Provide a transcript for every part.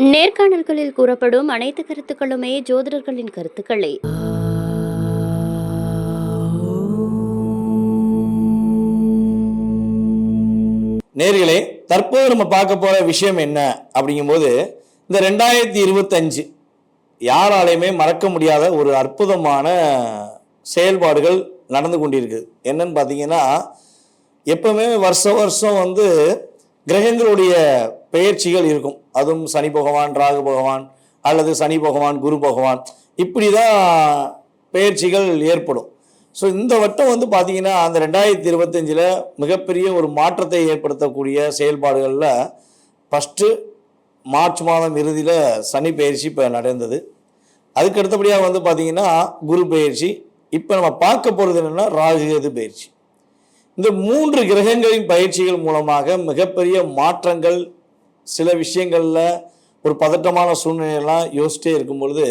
நேர்காணல்களில் கூறப்படும் அனைத்து கருத்துக்களுமே ஜோதிடர்களின் கருத்துக்களே. நேர்களே தற்போது நம்ம பார்க்க போற விஷயம் என்ன அப்படிங்கும்போது இந்த ரெண்டாயிரத்தி இருபத்தஞ்சு யாராலையுமே மறக்க முடியாத ஒரு அற்புதமான செயல்பாடுகள் நடந்து கொண்டிருக்கு. என்னன்னு பார்த்தீங்கன்னா எப்பவுமே வருஷ வருஷம் வந்து கிரகங்களுடைய பெயர்ச்சிகள் இருக்கும். அதுவும் சனி பகவான் ராகு பகவான் அல்லது சனி பகவான் குரு பகவான். இப்படி தான் பெயர்ச்சிகள் ஏற்படும். ஸோ இந்த வட்டம் வந்து பார்த்திங்கன்னா அந்த ரெண்டாயிரத்தி இருபத்தஞ்சில் மிகப்பெரிய ஒரு மாற்றத்தை ஏற்படுத்தக்கூடிய செயல்பாடுகளில் ஃபஸ்ட்டு மார்ச் மாதம் இறுதியில் சனி பயிற்சி இப்போ நடந்தது. அதுக்கு அடுத்தபடியாக வந்து பார்த்தீங்கன்னா குரு பயிற்சி இப்போ நம்ம பார்க்க போகிறது என்னென்னா ராகு கேது பயிற்சி இந்த மூன்று கிரகங்களின் பயிற்சிகள் மூலமாக மிகப்பெரிய மாற்றங்கள் சில விஷயங்களில் ஒரு பதட்டமான சூழ்நிலையெல்லாம் யோசிச்சிட்டே இருக்கும் பொழுது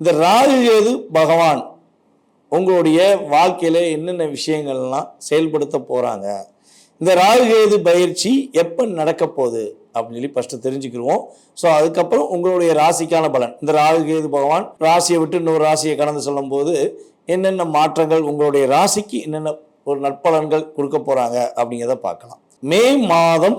இந்த ராகு கேது பகவான் உங்களுடைய வாழ்க்கையில் என்னென்ன விஷயங்கள்லாம் செயல்படுத்த போகிறாங்க இந்த ராகுகேது பயிற்சி எப்போ நடக்க போகுது? அப்படின்னு சொல்லி ஃபஸ்ட்டு தெரிஞ்சுக்கிடுவோம் ஸோ அதுக்கப்புறம் உங்களுடைய ராசிக்கான பலன். இந்த ராகுகேது பகவான் ராசியை விட்டு இன்னொரு ராசியை கடந்து சொல்லும்போது என்னென்ன மாற்றங்கள் உங்களுடைய ராசிக்கு என்னென்ன ஒரு நற்பலன்கள் கொடுக்க போகிறாங்க அப்படிங்கிறத பார்க்கலாம். மே மாதம்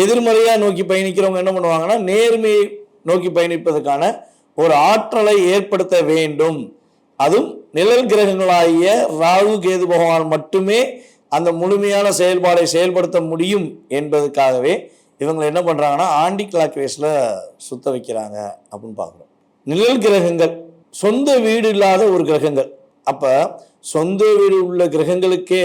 எதிர்மறையாக நோக்கி பயணிக்கிறவங்க என்ன பண்ணுவாங்கன்னா நேர்மையை நோக்கி பயணிப்பதற்கான ஒரு ஆற்றலை ஏற்படுத்த வேண்டும். அதுவும் நிழல் கிரகங்களாகிய ராகு கேது பகவான் மட்டுமே அந்த முழுமையான செயல்பாடை செயல்படுத்த முடியும் என்பதற்காகவே இவங்க என்ன பண்ணுறாங்கன்னா ஆண்டி கிளாக் ரேஸில் சுத்த வைக்கிறாங்க அப்படின்னு பார்க்குறோம். நிழல் கிரகங்கள் சொந்த வீடு இல்லாத ஒரு கிரகங்கள். அப்போ சொந்த வீடு உள்ள கிரகங்களுக்கே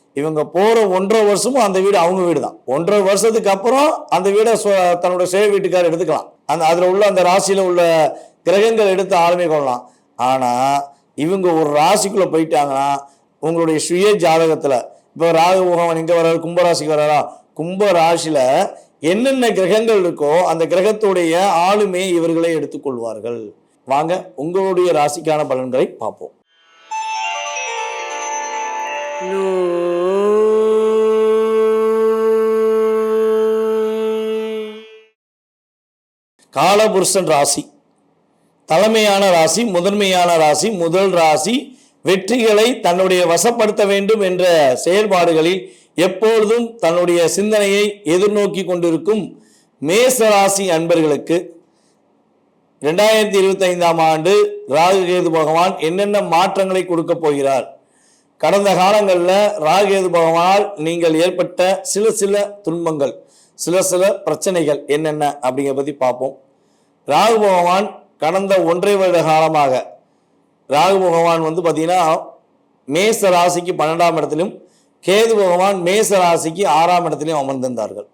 இவங்க போகிற ஒன்றரை வருஷமும் அந்த வீடு அவங்க வீடு தான் ஒன்றரை வருஷத்துக்கு அப்புறம் அந்த வீடை தன்னோட சுய வீட்டுக்காரர் எடுத்துக்கலாம். அந்த அதில் உள்ள அந்த ராசியில் உள்ள கிரகங்கள் எடுத்து ஆளுமை கொள்ளலாம். ஆனால் இவங்க ஒரு ராசிக்குள்ளே போயிட்டாங்கன்னா உங்களுடைய சுய ஜாதகத்தில் இப்போ ராகு பகவான் எங்கே வர்றாரு கும்பராசிக்கு வர்றாரா? கும்ப ராசியில் என்னென்ன கிரகங்கள் இருக்கோ அந்த கிரகத்துடைய ஆளுமே இவர்களே எடுத்துக்கொள்வார்கள் வாங்க உங்களுடைய ராசிக்கான பலன்களை பார்ப்போம். காலபுருஷன் ராசி. தலைமையான ராசி முதன்மையான ராசி முதல் ராசி வெற்றிகளை தன்னுடைய வசப்படுத்த வேண்டும் என்ற செயல்பாடுகளில் எப்பொழுதும் தன்னுடைய சிந்தனையை எதிர்நோக்கி கொண்டிருக்கும் மேச ராசி அன்பர்களுக்கு ரெண்டாயிரத்தி இருபத்தி ஐந்தாம் ஆண்டு ராகு கேது பகவான் என்னென்ன மாற்றங்களை கொடுக்க போகிறார்? கடந்த காலங்களில் ராகுகேது பகவானால் நீங்கள் ஏற்பட்ட சில சில துன்பங்கள் சில சில பிரச்சனைகள் என்னென்ன அப்படிங்கிற பற்றி பார்ப்போம். ராகு பகவான் கடந்த ஒன்றை வருட காலமாக ராகு பகவான் வந்து பார்த்தீங்கன்னா மேச ராசிக்கு பன்னெண்டாம் இடத்திலும் கேது பகவான் மேச ராசிக்கு ஆறாம் இடத்திலையும் அமர்ந்திருந்தார்கள்.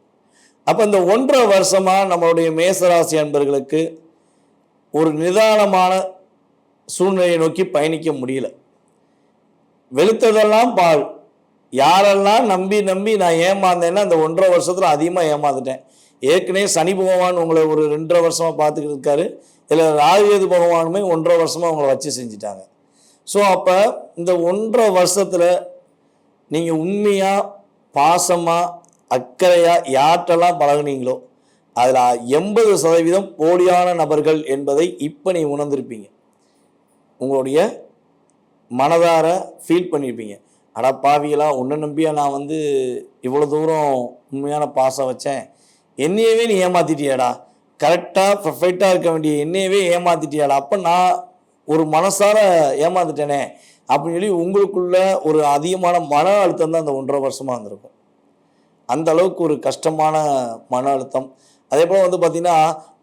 அப்போ இந்த ஒன்றரை வருஷமாக நம்மளுடைய மேச ராசி அன்பர்களுக்கு ஒரு நிதானமான சூழ்நிலையை நோக்கி பயணிக்க முடியல. வெளுத்ததெல்லாம் பால் யாரெல்லாம் நம்பி நம்பி நான் ஏமாந்தேன்னா அந்த ஒன்றரை வருஷத்தில் அதிகமாக ஏமாந்துட்டேன். ஏற்கனவே சனி பகவான் உங்களை ஒரு ரெண்டரை வருஷமாக பார்த்துக்கிட்டு இருக்காரு. இல்லை ராகுவேது பகவானுமே ஒன்றரை வருஷமாக உங்களை வச்சு செஞ்சுட்டாங்க. ஸோ அப்போ இந்த ஒன்றரை வருஷத்தில் நீங்கள் உண்மையாக பாசமாக அக்கறையாக யார்கிட்டலாம் பழகுனீங்களோ அதில் எண்பது சதவீதம் போலியான நபர்கள் என்பதை இப்போ நீ உணர்ந்திருப்பீங்க. உங்களுடைய மனதார ஃபீல் பண்ணியிருப்பீங்க அடா பாவிகளா உன்னை நம்பியா நான் வந்து இவ்வளோ தூரம் உண்மையான பாசம் வச்சேன். என்னையவே நீ ஏமாத்திட்டியாடா. கரெக்டாக பர்ஃபெக்டாக இருக்க வேண்டிய என்னையவே ஏமாத்திட்டியாடா. அப்போ நான் ஒரு மனசார ஏமாந்துட்டேனே அப்படின்னு சொல்லி உங்களுக்குள்ள ஒரு அதிகமான மன அழுத்தம் தான் அந்த ஒன்றரை வருஷமாக இருந்திருக்கும். அந்த அளவுக்கு ஒரு கஷ்டமான மன அழுத்தம். அதே போல் வந்து பார்த்திங்கன்னா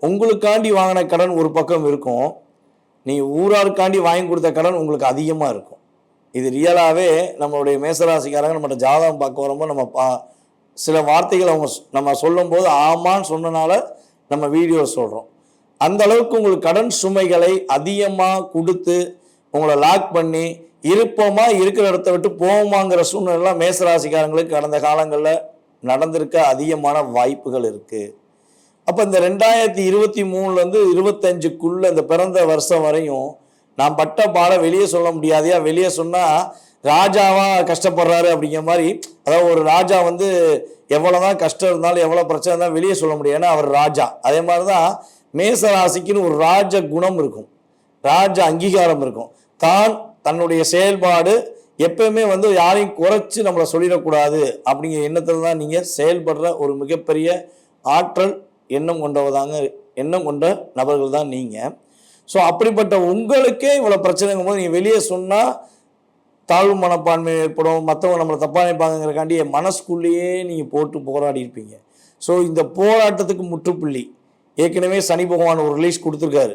உங்களுக்காண்டி வாங்கின கடன் ஒரு பக்கம் இருக்கும். நீ ஊராருக்காண்டி வாங்கி கொடுத்த கடன் உங்களுக்கு அதிகமாக இருக்கும். இது ரியலாகவே நம்மளுடைய மேசராசிக்காரங்க நம்மகிட்ட ஜாதகம் பார்க்க வரும்போது நம்ம பா சில வார்த்தைகள் அவங்க நம்ம சொல்லும்போது ஆமான்னு சொன்னனால நம்ம வீடியோ சொல்கிறோம் அந்த அளவுக்கு உங்களுக்கு கடன் சுமைகளை அதிகமாக கொடுத்து உங்களை லாக் பண்ணி இருப்போமா இருக்கிற இடத்த விட்டு போவோமாங்கிற சூழ்நிலைலாம் மேசராசிக்காரங்களுக்கு கடந்த காலங்களில் நடந்திருக்க அதிகமான வாய்ப்புகள் இருக்குது அப்போ இந்த ரெண்டாயிரத்தி இருபத்தி மூணுலேருந்து இருபத்தஞ்சுக்குள்ளே இந்த பிறந்த வருஷம் வரையும் நான் பட்ட பாட வெளியே சொல்ல முடியாதையா வெளியே சொன்னால் ராஜாவா கஷ்டப்படுறாரு அப்படிங்கிற மாதிரி அதாவது ஒரு ராஜா வந்து எவ்வளோதான் கஷ்டம் இருந்தாலும் எவ்வளோ பிரச்சனை இருந்தாலும் வெளியே சொல்ல முடியும் ஏன்னா அவர் ராஜா. அதே மாதிரி தான் மேச ராசிக்குன்னு ஒரு ராஜ குணம் இருக்கும். ராஜ அங்கீகாரம் இருக்கும். தான் தன்னுடைய செயல்பாடு எப்பயுமே வந்து யாரையும் குறைச்சி நம்மளை சொல்லிடக்கூடாது அப்படிங்கிற எண்ணத்தில் தான் நீங்கள் செயல்படுற ஒரு மிகப்பெரிய ஆற்றல் எண்ணம் கொண்டவதாங்க எண்ணம் கொண்ட நபர்கள் தான் நீங்கள் ஸோ அப்படிப்பட்ட உங்களுக்கே இவ்வளோ பிரச்சனைங்கும் போது நீங்கள் வெளியே சொன்னால் தாழ்வு மனப்பான்மை ஏற்படும் மற்றவங்க நம்மளை தப்பாக நினைப்பாங்கிறக்காண்டி என் மனசுக்குள்ளேயே நீங்கள் போட்டு போராடி இருப்பீங்க. ஸோ இந்த போராட்டத்துக்கு முற்றுப்புள்ளி. ஏற்கனவே சனி பகவான் ஒரு ரிலீஸ் கொடுத்துருக்காரு.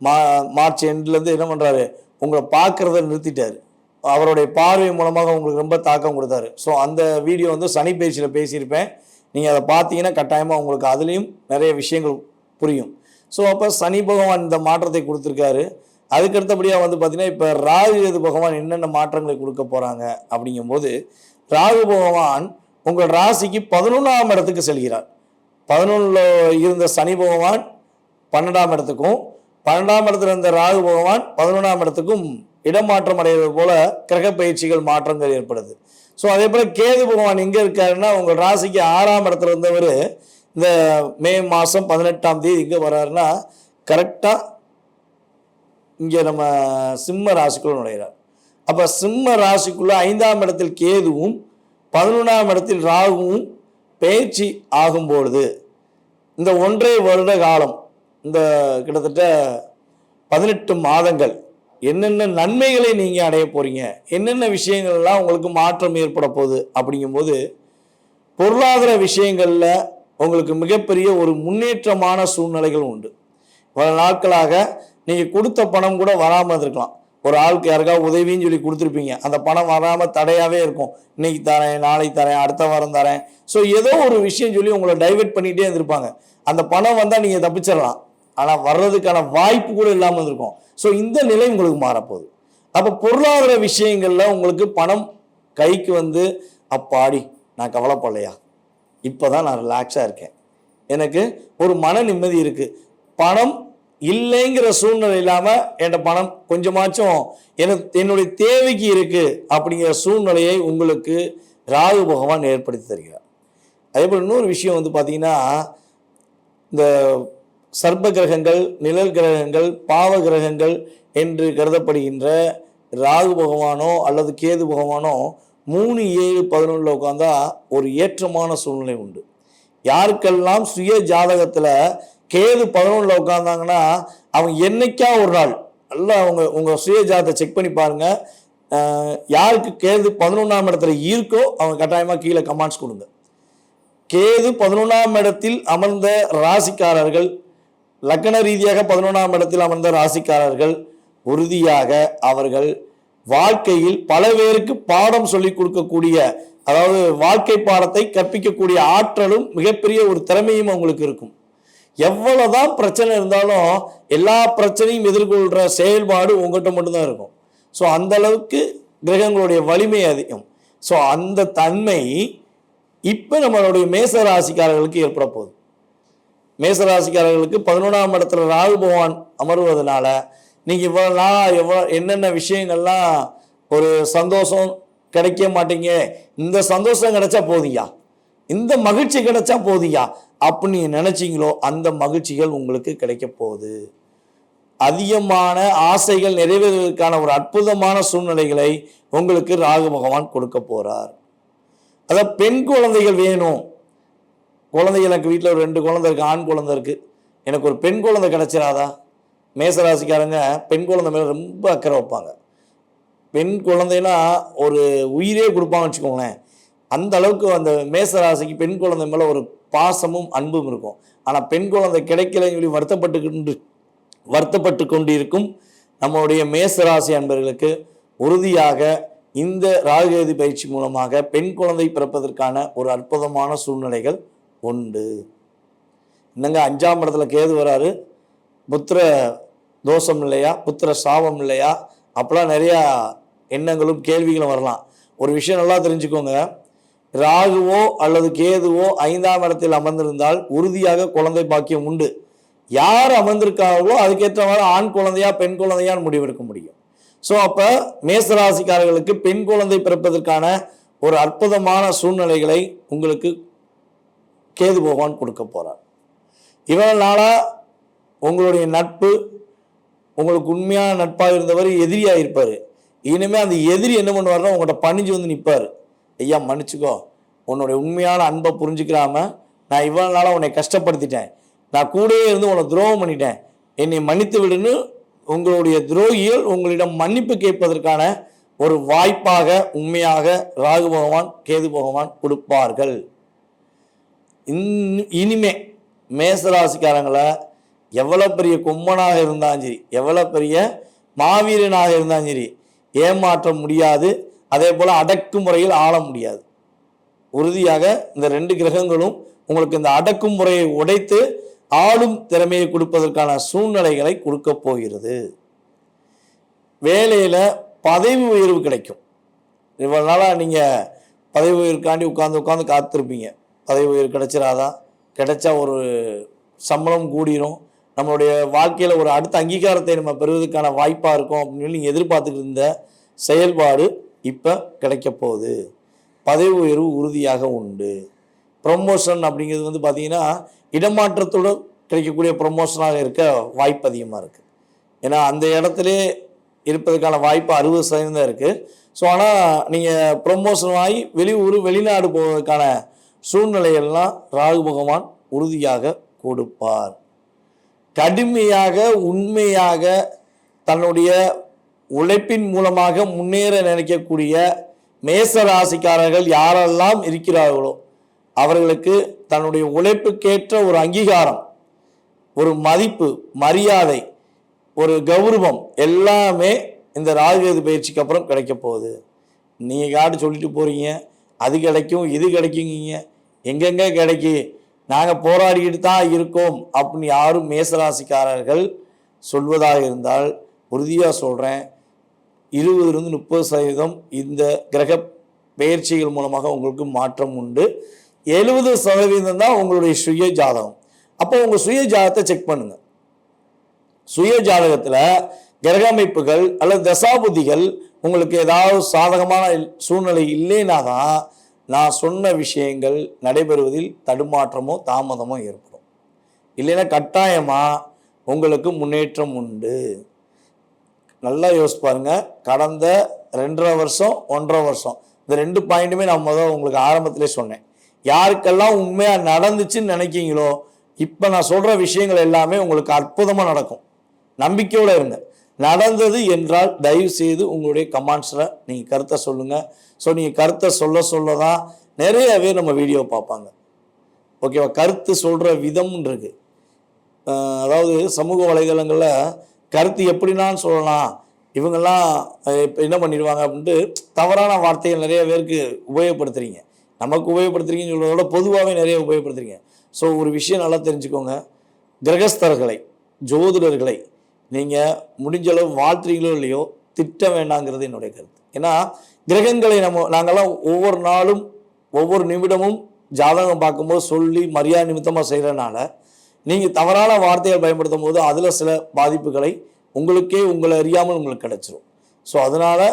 மா மார்ச் எண்ட்லேருந்து என்ன பண்ணுறாரு உங்களை பார்க்குறத நிறுத்திட்டார். அவருடைய பார்வை மூலமாக உங்களுக்கு ரொம்ப தாக்கம் கொடுத்தாரு. ஸோ அந்த வீடியோ வந்து சனி பேச்சில் பேசியிருப்பேன். நீங்கள் அதை பார்த்தீங்கன்னா கட்டாயமாக உங்களுக்கு அதுலேயும் நிறைய விஷயங்கள் புரியும். ஸோ அப்போ சனி பகவான் இந்த மாற்றத்தை கொடுத்துருக்காரு. அதுக்கு அடுத்தபடியாக வந்து பார்த்தீங்கன்னா இப்போ ராகு கேது பகவான் என்னென்ன மாற்றங்களை கொடுக்க போகிறாங்க அப்படிங்கும்போது ராகு பகவான் உங்கள் ராசிக்கு பதினொன்றாம் இடத்துக்கு செல்கிறார். பதினொன்றில் இருந்த சனி பகவான் பன்னெண்டாம் இடத்துக்கும் பன்னெண்டாம் இடத்துல இருந்த ராகு பகவான் பதினொன்றாம் இடத்துக்கும் இடமாற்றம் அடைவது போல கிரக பயிற்சிகள் மாற்றங்கள் ஏற்படுது. ஸோ அதே போல் கேது பகவான் எங்கே இருக்காருன்னா உங்கள் ராசிக்கு ஆறாம் இடத்துல இருந்தவர் இந்த மே மாதம் பதினெட்டாம் தேதி எங்கே வர்றாருன்னா கரெக்டாக இங்கே நம்ம சிம்ம ராசிக்குள்ள நுழைகிறார் அப்போ சிம்ம ராசிக்குள்ள ஐந்தாம் இடத்தில் கேதுவும் பதினொன்றாம் இடத்தில் ராகுவும் பயிற்சி ஆகும்பொழுது இந்த ஒன்றரை வருட காலம் இந்த கிட்டத்தட்ட பதினெட்டு மாதங்கள் என்னென்ன நன்மைகளை நீங்கள் அடைய போகிறீங்க என்னென்ன விஷயங்கள்லாம் உங்களுக்கு மாற்றம் ஏற்பட போகுது அப்படிங்கும்போது பொருளாதார விஷயங்களில் உங்களுக்கு மிகப்பெரிய ஒரு முன்னேற்றமான சூழ்நிலைகள் உண்டு. பல நாட்களாக நீங்கள் கொடுத்த பணம் கூட வராமல் இருந்திருக்கலாம். ஒரு ஆளுக்கு யாருக்காவது உதவின்னு சொல்லி கொடுத்துருப்பீங்க. அந்த பணம் வராமல் தடையாகவே இருக்கும். இன்னைக்கு தரேன் நாளைக்கு தரேன் அடுத்த வாரம் தரேன். ஸோ ஏதோ ஒரு விஷயம் சொல்லி உங்களை டைவெர்ட் பண்ணிகிட்டே இருந்திருப்பாங்க. அந்த பணம் வந்தால் நீங்கள் தப்பிச்சிடலாம். ஆனால் வர்றதுக்கான வாய்ப்பு கூட இல்லாமல் இருந்திருக்கும். ஸோ இந்த நிலை உங்களுக்கு மாறப்போகுது. அப்போ பொருளாதார விஷயங்களில் உங்களுக்கு பணம் கைக்கு வந்து அப்பாடி நான் கவலைப்படலையா? இப்போ தான் நான் ரிலாக்ஸாக இருக்கேன். எனக்கு ஒரு மன நிம்மதி இருக்குது பணம் இல்லைங்கிற சூழ்நிலை இல்லாமல் என்கிட்ட பணம் கொஞ்சமாச்சும் எனக்கு என்னுடைய தேவைக்கு இருக்குது அப்படிங்கிற சூழ்நிலையை உங்களுக்கு ராகு பகவான் ஏற்படுத்தி தருகிறார். அதே போல் இன்னொரு விஷயம் வந்து பார்த்திங்கன்னா இந்த சர்ப்ப கிரகங்கள் நிழல் கிரகங்கள் பாவ கிரகங்கள் என்று கருதப்படுகின்ற ராகு பகவானோ அல்லது கேது பகவானோ மூணு ஏழு பதினொன்றில் உட்காந்தா ஒரு ஏற்றமான சூழ்நிலை உண்டு. யாருக்கெல்லாம் சுய ஜாதகத்தில் கேது பதினொன்றில் உட்காந்தாங்கன்னா அவங்க என்னைக்கா ஒரு நாள் நல்லா அவங்க உங்கள் சுய ஜாதகத்தை செக் பண்ணி பாருங்கள் யாருக்கு கேது பதினொன்றாம் இடத்துல இருக்கோ அவங்க கட்டாயமாக கீழே கமெண்ட்ஸ் கொடுங்க. கேது பதினொன்றாம் இடத்தில் அமர்ந்த ராசிக்காரர்கள் லக்ன ரீதியாக பதினொன்றாம் இடத்தில் அமர்ந்த ராசிக்காரர்கள் உறுதியாக அவர்கள் வாழ்க்கையில் பல பேருக்கு பாடம் சொல்லிக் கொடுக்கக்கூடிய அதாவது வாழ்க்கை பாடத்தை கற்பிக்கக்கூடிய ஆற்றலும் மிகப்பெரிய ஒரு திறமையும் அவங்களுக்கு இருக்கும். எவ்வளவுதான் பிரச்சனை இருந்தாலும் எல்லா பிரச்சனையும் எதிர்கொள்கிற செயல்பாடு உங்கள்கிட்ட மட்டும்தான் இருக்கும். ஸோ அந்த அளவுக்கு கிரகங்களுடைய வலிமை அதிகம். ஸோ அந்த தன்மை இப்போ நம்மளுடைய மேச ராசிக்காரர்களுக்கு ஏற்பட போகுது. மேச ராசிக்காரர்களுக்கு பதினொன்றாம் இடத்துல ராகு பகவான் அமர்வதனால நீங்கள் இவ்வளோ நாளாக எவ்வளோ என்னென்ன விஷயங்கள்லாம் ஒரு சந்தோஷம் கிடைக்க மாட்டீங்க. இந்த சந்தோஷம் கிடைச்சா போதியா இந்த மகிழ்ச்சி கிடைச்சா போதியா அப்படின்னு நினச்சிங்களோ அந்த மகிழ்ச்சிகள் உங்களுக்கு கிடைக்க போகுது. அதிகமான ஆசைகள் நிறைவேறுவதற்கான ஒரு அற்புதமான சூழ்நிலைகளை உங்களுக்கு ராகு பகவான் கொடுக்க போறார். அதாவது பெண் குழந்தைகள் வேணும். குழந்தைகள் எனக்கு வீட்டில் ஒரு ரெண்டு குழந்தை இருக்கு ஆண் குழந்தை இருக்கு. எனக்கு ஒரு பெண் குழந்தை கிடைச்சிடாதா மேசராசிக்காரங்க பெண் குழந்தை மேலே ரொம்ப அக்கறை வைப்பாங்க. பெண் குழந்தைனா ஒரு உயிரே கொடுப்பாங்கன்னு வச்சுக்கோங்களேன். அந்த அளவுக்கு அந்த மேச ராசிக்கு பெண் குழந்தை மேலே ஒரு பாசமும் அன்பும் இருக்கும். ஆனால் பெண் குழந்தை கிடைக்கலன்னு சொல்லி வருத்தப்பட்டு கொண்டு வருத்தப்பட்டு கொண்டிருக்கும் நம்மளுடைய மேச ராசி அன்பர்களுக்கு உறுதியாக இந்த ராகுகேது பயிற்சி மூலமாக பெண் குழந்தை பிறப்பதற்கான ஒரு அற்புதமான சூழ்நிலைகள் உண்டு. என்னங்க அஞ்சாம் இடத்துல கேது வராரு. புத்திர தோஷம் இல்லையா? புத்திர சாபம் இல்லையா? அப்போலாம் நிறையா எண்ணங்களும் கேள்விகளும் வரலாம். ஒரு விஷயம் நல்லா தெரிஞ்சுக்கோங்க. ராகுவோ அல்லது கேதுவோ ஐந்தாம் இடத்தில் அமர்ந்திருந்தால் உறுதியாக குழந்தை பாக்கியம் உண்டு. யார் அமர்ந்திருக்காங்களோ அதுக்கேற்ற மாதிரி ஆண் குழந்தையா பெண் குழந்தையான்னு முடிவெடுக்க முடியும். ஸோ அப்போ மேசராசிக்காரர்களுக்கு பெண் குழந்தை பிறப்பதற்கான ஒரு அற்புதமான சூழ்நிலைகளை உங்களுக்கு கேது பகவான் கொடுக்க போகிறார் இவ்வளவு நாளா உங்களுடைய நட்பு உங்களுக்கு உண்மையான நட்பாக இருந்தவர் எதிரியாக இருப்பார் இனிமேல் அந்த எதிரி என்ன பண்ணுவார்னா உங்கள்கிட்ட பணிஞ்சு வந்து நிற்பார் ஐயா மன்னிச்சுக்கோ. உன்னுடைய உண்மையான அன்பை புரிஞ்சுக்கிறாம நான் இவ்வளவு நாளாக உன்னை கஷ்டப்படுத்திட்டேன். நான் கூடவே இருந்து உன்னை துரோகம் பண்ணிட்டேன். என்னை மன்னித்து விடுன்னு உங்களுடைய துரோகிகள் உங்களிடம் மன்னிப்பு கேட்பதற்கான ஒரு வாய்ப்பாக உண்மையாக ராகு பகவான் கேது பகவான் கொடுப்பார்கள். இன்- இனிமே மேசராசிக்காரங்களை எவ்வளோ பெரிய கொம்மனாக இருந்தாலும் சரி எவ்வளோ பெரிய மாவீரனாக இருந்தாலும் சரி ஏமாற்ற முடியாது. அதே போல் அடக்குமுறையில் ஆள முடியாது. உறுதியாக இந்த ரெண்டு கிரகங்களும் உங்களுக்கு இந்த அடக்குமுறையை உடைத்து ஆளும் திறமையை கொடுப்பதற்கான சூழ்நிலைகளை கொடுக்க போகிறது. வேலையில் பதவி உயர்வு கிடைக்கும். இவ்வளோ நாளாக நீங்கள் பதவி உயர்வுக்காண்டி உட்காந்து உட்காந்து காத்திருப்பீங்க. பதவி உயர்வு கிடைச்சிடாதான் கிடைச்சா ஒரு சம்பளம் கூடிரும். நம்மளுடைய வாழ்க்கையில் ஒரு அடுத்த அங்கீகாரத்தை நம்ம பெறுவதற்கான வாய்ப்பாக இருக்கும் அப்படின்னு சொல்லி நீங்கள் எதிர்பார்த்துக்கிட்டு இருந்த செயல்பாடு இப்போ கிடைக்க போகுது. பதவி உயர்வு உறுதியாக உண்டு. ப்ரொமோஷன் அப்படிங்கிறது வந்து பார்த்தீங்கன்னா இடமாற்றத்தோடு கிடைக்கக்கூடிய ப்ரொமோஷனாக இருக்க வாய்ப்பு அதிகமாக இருக்குது ஏன்னா அந்த இடத்துல இருப்பதற்கான வாய்ப்பு அறுபது சதவீதம் இருக்குது ஸோ ஆனால் நீங்கள் ப்ரொமோஷன் ஆகி வெளியூர் வெளிநாடு போவதற்கான சூழ்நிலையெல்லாம் ராகு பகவான் உறுதியாக கொடுப்பார். கடுமையாக உண்மையாக தன்னுடைய உழைப்பின் மூலமாக முன்னேற நினைக்கக்கூடிய மேச ராசிக்காரர்கள் யாரெல்லாம் இருக்கிறார்களோ அவர்களுக்கு தன்னுடைய உழைப்புக்கேற்ற ஒரு அங்கீகாரம் ஒரு மதிப்பு மரியாதை ஒரு கௌரவம் எல்லாமே இந்த ராகுகேது பயிற்சிக்கு அப்புறம் கிடைக்க போகுது. நீங்கள் காட்டு சொல்லிட்டு போகிறீங்க அது கிடைக்கும் இது கிடைக்குங்க எங்கெங்கே கிடைக்கி? நாங்கள் போராடிக்கிட்டு தான் இருக்கோம் அப்படின்னு யாரும் மேசராசிக்காரர்கள் சொல்வதாக இருந்தால் உறுதியாக சொல்கிறேன் இருபதுலேருந்து முப்பது சதவீதம் இந்த கிரக பயிற்சிகள் மூலமாக உங்களுக்கு மாற்றம் உண்டு. எழுபது சதவீதம் தான் உங்களுடைய சுய ஜாதகம். அப்போ உங்கள் சுய ஜாதகத்தை செக் பண்ணுங்க. சுய ஜாதகத்தில் கிரக அமைப்புகள் அல்லது தசாபுதிகள் உங்களுக்கு ஏதாவது சாதகமான சூழ்நிலை இல்லைன்னா தான் நான் சொன்ன விஷயங்கள் நடைபெறுவதில் தடுமாற்றமோ தாமதமோ ஏற்படும். இல்லைன்னா கட்டாயமாக உங்களுக்கு முன்னேற்றம் உண்டு. நல்லா யோசிச்சு பாருங்க. கடந்த ரெண்டரை வருஷம் ஒன்றரை வருஷம். இந்த ரெண்டு பாயிண்ட்டுமே நான் முதல் உங்களுக்கு ஆரம்பத்திலே சொன்னேன். யாருக்கெல்லாம் உண்மையாக நடந்துச்சுன்னு நினைக்கிங்களோ இப்போ நான் சொல்கிற விஷயங்கள் எல்லாமே உங்களுக்கு அற்புதமாக நடக்கும். நம்பிக்கையோடு இருங்க. நடந்தது என்றால் தயவு செய்து உங்களுடைய கமெண்ட்ஸில் நீங்கள் கருத்தை சொல்லுங்கள் ஸோ நீங்கள் கருத்தை சொல்ல சொல்ல தான் நிறைய பேர் நம்ம வீடியோ பார்ப்பாங்க. ஓகேவா கருத்து சொல்கிற விதம்னு இருக்குது அதாவது சமூக வலைதளங்களில் கருத்து எப்படினான்னு சொல்லலாம். இவங்கெல்லாம் என்ன பண்ணிடுவாங்க அப்படின்ட்டு தவறான வார்த்தைகள் நிறைய பேருக்கு உபயோகப்படுத்துறீங்க. நமக்கு உபயோகப்படுத்துறீங்கன்னு சொல்கிறத விட பொதுவாகவே நிறைய உபயோகப்படுத்துறீங்க. ஸோ ஒரு விஷயம் நல்லா தெரிஞ்சுக்கோங்க. கிரகஸ்தர்களை ஜோதிடர்களை நீங்கள் முடிஞ்ச அளவு வாழ்த்துறீங்களோ இல்லையோ திட்ட வேண்டாங்கிறது என்னுடைய கருத்து. ஏன்னா கிரகங்களை நம்ம நாங்கள்லாம் ஒவ்வொரு நாளும் ஒவ்வொரு நிமிடமும் ஜாதகம் பார்க்கும்போது சொல்லி மரியாதை நிமித்தமாக செய்கிறனால நீங்கள் தவறான வார்த்தைகள் பயன்படுத்தும் போது அதில் சில பாதிப்புகளை உங்களுக்கே உங்களை அறியாமல் உங்களுக்கு கிடச்சிரும். ஸோ அதனால்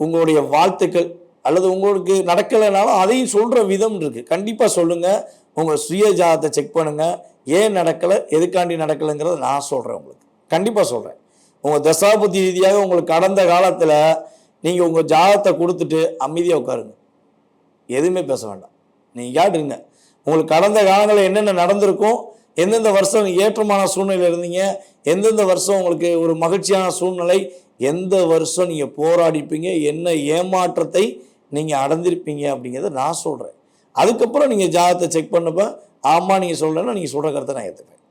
உங்களுடைய வாழ்த்துக்கள் அல்லது உங்களுக்கு நடக்கலைனாலும் அதையும் சொல்கிற விதம் இருக்குது கண்டிப்பாக சொல்லுங்கள் உங்கள் சுய ஜாதத்தை செக் பண்ணுங்கள் ஏன் நடக்கலை? எதுக்காண்டி நடக்கலைங்கிறத நான் சொல்கிறேன் உங்களுக்கு. கண்டிப்பாக சொல்கிறேன் உங்கள் தசாபுத்தி ரீதியாக உங்களுக்கு கடந்த காலத்தில் நீங்கள் உங்கள் ஜாதத்தை கொடுத்துட்டு அமைதியாக உட்காருங்க. எதுவுமே பேச வேண்டாம். நீங்கள் கேட்டுருங்க. உங்களுக்கு கடந்த காலங்களில் என்னென்ன நடந்திருக்கும் எந்தெந்த வருஷம் ஏற்றமான சூழ்நிலையில் இருந்தீங்க எந்தெந்த வருஷம் உங்களுக்கு ஒரு மகிழ்ச்சியான சூழ்நிலை எந்த வருஷம் நீங்கள் போராடிப்பீங்க என்ன ஏமாற்றத்தை நீங்கள் அடைந்திருப்பீங்க அப்படிங்கிறத நான் சொல்கிறேன் அதுக்கப்புறம் நீங்கள் ஜாதத்தை செக் பண்ணப்ப ஆமாம் நீங்கள் சொல்லலைன்னா நீங்கள் சொல்கிற கருத்தை நான் ஏற்றுக்கிறேன்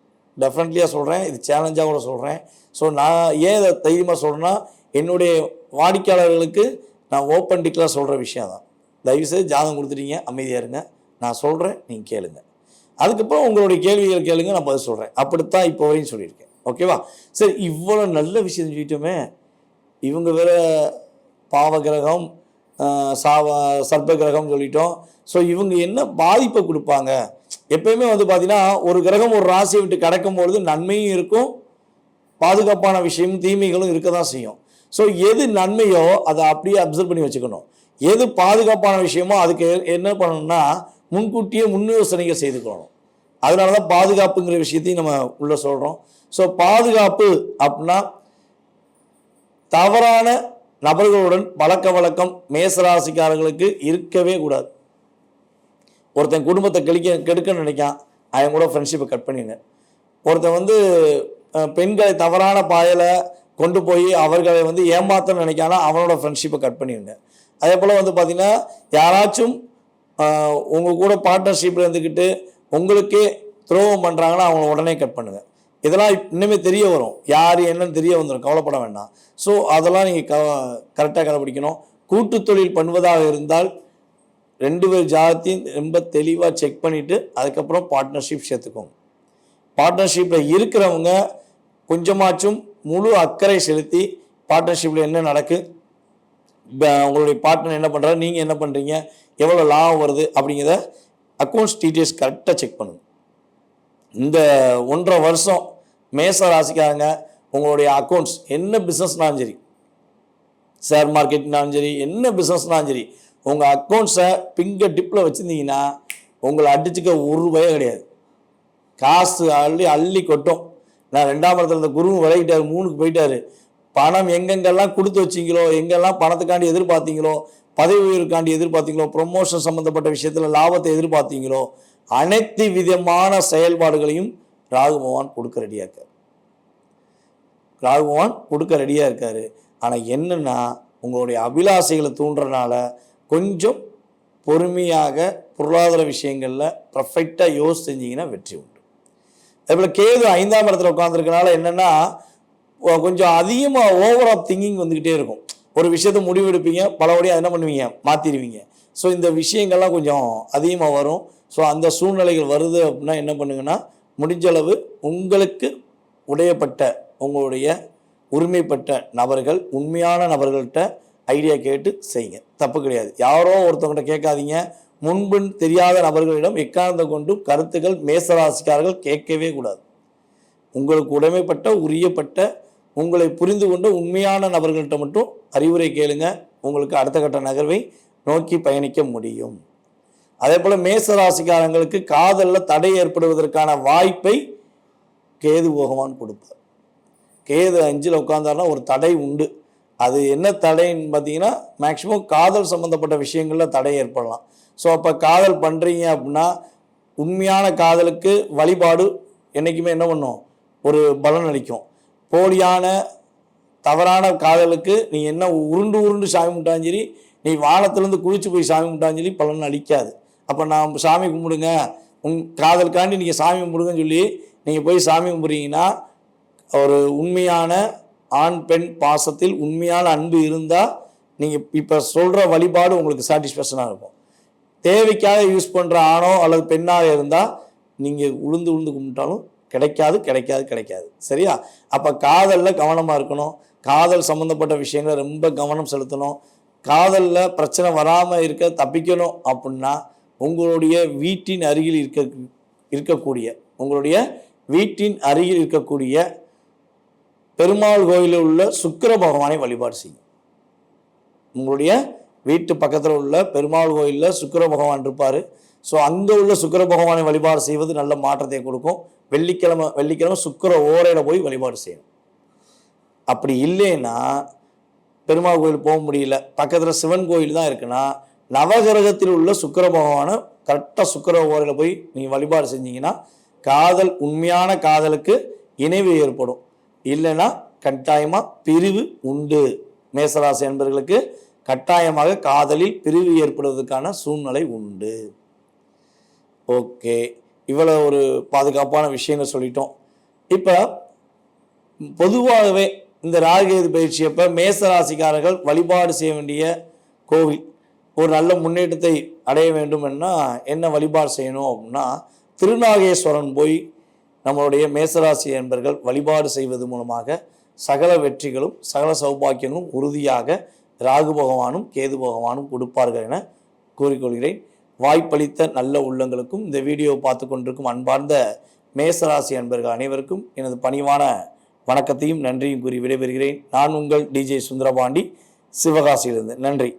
டெஃபினெட்லியாக சொல்கிறேன் இது சேலஞ்சாக கூட சொல்கிறேன் ஸோ நான் ஏன் இதை தைரியமாக சொல்கிறேன்னா என்னுடைய வாடிக்கையாளர்களுக்கு நான் ஓப்பன் டிக்லாக சொல்கிற விஷயம் தான் தயவுசெய்து ஜாதகம் கொடுத்துட்டீங்க அமைதியாக இருங்க. நான் சொல்கிறேன் நீங்கள் கேளுங்க. அதுக்கப்புறம் உங்களுடைய கேள்விகள் கேளுங்க நான் பதில் சொல்கிறேன் அப்படித்தான் இப்போ வரையும் சொல்லியிருக்கேன். ஓகேவா சரி இவ்வளோ நல்ல விஷயம் சொல்லிட்டோமே. இவங்க வேற பாவ கிரகம் சாவ சர்ப்ப கிரகம் சொல்லிட்டோம். ஸோ இவங்க என்ன பாதிப்பை கொடுப்பாங்க? எப்பயுமே வந்து பார்த்தீங்கன்னா ஒரு கிரகம் ஒரு ராசியை விட்டு கடக்கும் பொழுது நன்மையும் இருக்கும் பாதுகாப்பான விஷயமும் தீமைகளும் இருக்க தான் செய்யும். ஸோ எது நன்மையோ அதை அப்படியே அப்சர்வ் பண்ணி வச்சுக்கணும். எது பாதுகாப்பான விஷயமோ அதுக்கு என்ன பண்ணணும்னா முன்கூட்டியே முன் யோசனைகள் செய்துக்கணும் அதனால தான் பாதுகாப்புங்கிற விஷயத்தையும் நம்ம உள்ளே சொல்கிறோம் ஸோ பாதுகாப்பு அப்படின்னா தவறான நபர்களுடன் பழக்க வழக்கம் மேசராசிக்காரர்களுக்கு இருக்கவே கூடாது. ஒருத்தன் குடும்பத்தை கெடுக்க கெடுக்கன்னு நினைக்கான். அவன் கூட ஃப்ரெண்ட்ஷிப்பை கட் பண்ணிடுங்க ஒருத்தன் வந்து பெண்களை தவறான பாயில் கொண்டு போய் அவர்களை வந்து ஏமாத்தன்னு நினைக்கானா அவனோட ஃப்ரெண்ட்ஷிப்பை கட் பண்ணிடுங்க அதே போல் வந்து பார்த்திங்கன்னா யாராச்சும் உங்கள் கூட பார்ட்னர்ஷிப்பில் இருந்துக்கிட்டு உங்களுக்கே துரோகம் பண்ணுறாங்கன்னா அவங்கள உடனே கட் பண்ணுங்கள் இதெல்லாம் இன்னுமே தெரிய வரும். யார் என்னன்னு தெரிய வந்துடும் கவலைப்பட வேண்டாம். ஸோ அதெல்லாம் நீங்கள் க கரெக்டாக கடைப்பிடிக்கணும் கூட்டு தொழில் பண்ணுவதாக இருந்தால் ரெண்டு பேர் ஜாதத்தையும் ரொம்ப தெளிவாக செக் பண்ணிவிட்டு அதுக்கப்புறம் பார்ட்னர்ஷிப் சேர்த்துக்கோங்க. பார்ட்னர்ஷிப்பில் இருக்கிறவங்க கொஞ்சமாச்சும் முழு அக்கறை செலுத்தி பார்ட்னர்ஷிப்பில் என்ன நடக்கு? உங்களுடைய பார்ட்னர் என்ன பண்ணுறாரு நீங்கள் என்ன பண்ணுறீங்க எவ்வளோ லாபம் வருது? அப்படிங்கிறத அக்கௌண்ட்ஸ் டீட்டெயில்ஸ் கரெக்டாக செக் பண்ணுங்க. இந்த ஒன்றரை வருஷம் மேச ராசிக்காரங்க உங்களுடைய அக்கௌண்ட்ஸ் என்ன பிஸ்னஸ்னாலும் சரி ஷேர் மார்க்கெட்னாலும் சரி என்ன பிஸ்னஸ்னாலும் சரி உங்கள் அக்கௌண்ட்ஸை பிங்கர் டிப்பில் வச்சுருந்தீங்கன்னா உங்களை அடிச்சுக்க ஒரு ரூபாயே கிடையாது. காசு அள்ளி அள்ளி கொட்டும். நான் ரெண்டாம் இடத்துல இருந்த குருவும் விளையிட்டார் மூணுக்கு போயிட்டாரு. பணம் எங்கெங்கெல்லாம் கொடுத்து வச்சிங்களோ எங்கெல்லாம் பணத்துக்காண்டி எதிர்பார்த்தீங்களோ பதவி உயர்வுக்காண்டி எதிர்பார்த்தீங்களோ ப்ரொமோஷன் சம்மந்தப்பட்ட விஷயத்தில் லாபத்தை எதிர்பார்த்தீங்களோ அனைத்து விதமான செயல்பாடுகளையும் ராகு பகவான் கொடுக்க ரெடியாக இருக்கார். ராகு பகவான் கொடுக்க ரெடியாக இருக்கார். ஆனால் என்னென்னா உங்களுடைய அபிலாசைகளை தூண்டுறனால கொஞ்சம் பொறுமையாக பொருளாதார விஷயங்களில் பர்ஃபெக்டாக யோசி செஞ்சிங்கன்னா வெற்றி உண்டு. அதேபோல் கேது ஐந்தாம் இடத்துல உட்காந்துருக்கனால என்னென்னா கொஞ்சம் அதிகமாக ஓவர் ஆஃப் திங்கிங் வந்துக்கிட்டே இருக்கும். ஒரு விஷயத்தை முடிவெடுப்பீங்க பலபடியாக என்ன பண்ணுவீங்க? மாற்றிடுவீங்க ஸோ இந்த விஷயங்கள்லாம் கொஞ்சம் அதிகமாக வரும். ஸோ அந்த சூழ்நிலைகள் வருது அப்படின்னா என்ன பண்ணுங்கன்னா முடிஞ்சளவு உங்களுக்கு உடையப்பட்ட உங்களுடைய உரிமைப்பட்ட நபர்கள் உண்மையான நபர்கள்ட்ட ஐடியா கேட்டு செய்யுங்க. தப்பு கிடையாது. யாரோ ஒருத்தவங்கள்ட்ட கேட்காதீங்க. முன்பின் தெரியாத நபர்களிடம் எக்காரணத்தை கொண்டும் கருத்துக்கள் மேசராசிக்காரர்கள் கேட்கவே கூடாது. உங்களுக்கு உடைமைப்பட்ட உரியப்பட்ட உங்களை புரிந்து கொண்ட உண்மையான நபர்கள்ட்ட மட்டும் அறிவுரை கேளுங்க. உங்களுக்கு அடுத்த கட்ட நகர்வை நோக்கி பயணிக்க முடியும். அதே போல் மேசராசிக்காரங்களுக்கு காதலில் தடை ஏற்படுவதற்கான வாய்ப்பை கேது போகவான் கொடுப்பார். கேது அஞ்சில் உட்காந்தாருன்னா ஒரு தடை உண்டு. அது என்ன தடைன்னு பார்த்தீங்கன்னா மேக்ஸிமம் காதல் சம்மந்தப்பட்ட விஷயங்களில் தடை ஏற்படலாம். ஸோ அப்போ காதல் பண்ணுறீங்க அப்படின்னா உண்மையான காதலுக்கு வழிபாடு என்றைக்குமே என்ன பண்ணும்? ஒரு பலன் அளிக்கும். போலியான தவறான காதலுக்கு நீ என்ன உருண்டு உருண்டு சாமி கும்பிட்டாலும் சரி நீ வானத்திலேருந்து குளிச்சு போய் சாமி கும்பிட்டாலும் சரி பலன் அளிக்காது. அப்போ நான் சாமி கும்பிடுங்க. உன் காதலுக்காண்டி நீங்கள் சாமி கும்பிடுங்கன்னு சொல்லி நீங்கள் போய் சாமி கும்பிட்றீங்கன்னா ஒரு உண்மையான ஆண் பெண் பாசத்தில் உண்மையான அன்பு இருந்தால் நீங்கள் இப்போ சொல்கிற வழிபாடு உங்களுக்கு சாட்டிஸ்ஃபேக்ஷனாக இருக்கும். தேவைக்காக யூஸ் பண்ணுற ஆணோ அல்லது பெண்ணாக இருந்தால் நீங்கள் உளுந்து உளுந்து கும்பிட்டாலும் கிடைக்காது கிடைக்காது கிடைக்காது. சரியா? அப்போ காதலில் கவனமாக இருக்கணும். காதல் சம்மந்தப்பட்ட விஷயங்களை ரொம்ப கவனம் செலுத்தணும். காதலில் பிரச்சனை வராமல் இருக்க தப்பிக்கணும் அப்படின்னா உங்களுடைய வீட்டின் அருகில் இருக்க இருக்கக்கூடிய உங்களுடைய வீட்டின் அருகில் இருக்கக்கூடிய பெருமாள் கோயிலில் உள்ள சுக்கர பகவானை வழிபாடு செய்யும். உங்களுடைய வீட்டு பக்கத்தில் உள்ள பெருமாள் கோயிலில் சுக்கிர பகவான் இருப்பார். ஸோ அங்கே உள்ள சுக்கிர பகவானை வழிபாடு செய்வது நல்ல மாற்றத்தை கொடுக்கும். வெள்ளிக்கிழமை வெள்ளிக்கிழமை சுக்கிர ஓரையில் போய் வழிபாடு செய்யணும். அப்படி இல்லைன்னா பெருமாள் கோயில் போக முடியல. பக்கத்தில் சிவன் கோயில் தான் இருக்குன்னா நவகிரகத்தில் உள்ள சுக்கிர பகவானை கரெக்டாக சுக்கிர ஓரையில் போய் நீங்கள் வழிபாடு செஞ்சீங்கன்னா காதல் உண்மையான காதலுக்கு இணைவு ஏற்படும். இல்லைன்னா கட்டாயமாக பிரிவு உண்டு. மேசராசி என்பவர்களுக்கு கட்டாயமாக காதலில் பிரிவு ஏற்படுவதற்கான சூழ்நிலை உண்டு. ஓகே. இவ்வளோ ஒரு பாதுகாப்பான விஷயங்கள் சொல்லிட்டோம். இப்போ பொதுவாகவே இந்த ராகுகேது பயிற்சியப்போ மேசராசிக்காரர்கள் வழிபாடு செய்ய வேண்டிய கோவில் ஒரு நல்ல முன்னேற்றத்தை அடைய வேண்டும் என்ன வழிபாடு செய்யணும் அப்படின்னா திருநாகேஸ்வரன் போய் நம்மளுடைய மேசராசி என்பர்கள் வழிபாடு செய்வது மூலமாக சகல வெற்றிகளும் சகல சௌபாக்கியங்களும் உறுதியாக ராகு பகவானும் கேது பகவானும் கொடுப்பார்கள் என கூறிக்கொள்கிறேன். வாய்ப்பளித்த நல்ல உள்ளங்களுக்கும் இந்த வீடியோவை பார்த்து கொண்டிருக்கும் அன்பார்ந்த மேசராசி அன்பர்கள் அனைவருக்கும் எனது பணிவான வணக்கத்தையும் நன்றியும் கூறி விடைபெறுகிறேன். நான் உங்கள் டிஜே சுந்தரபாண்டி சிவகாசியிலிருந்து. நன்றி.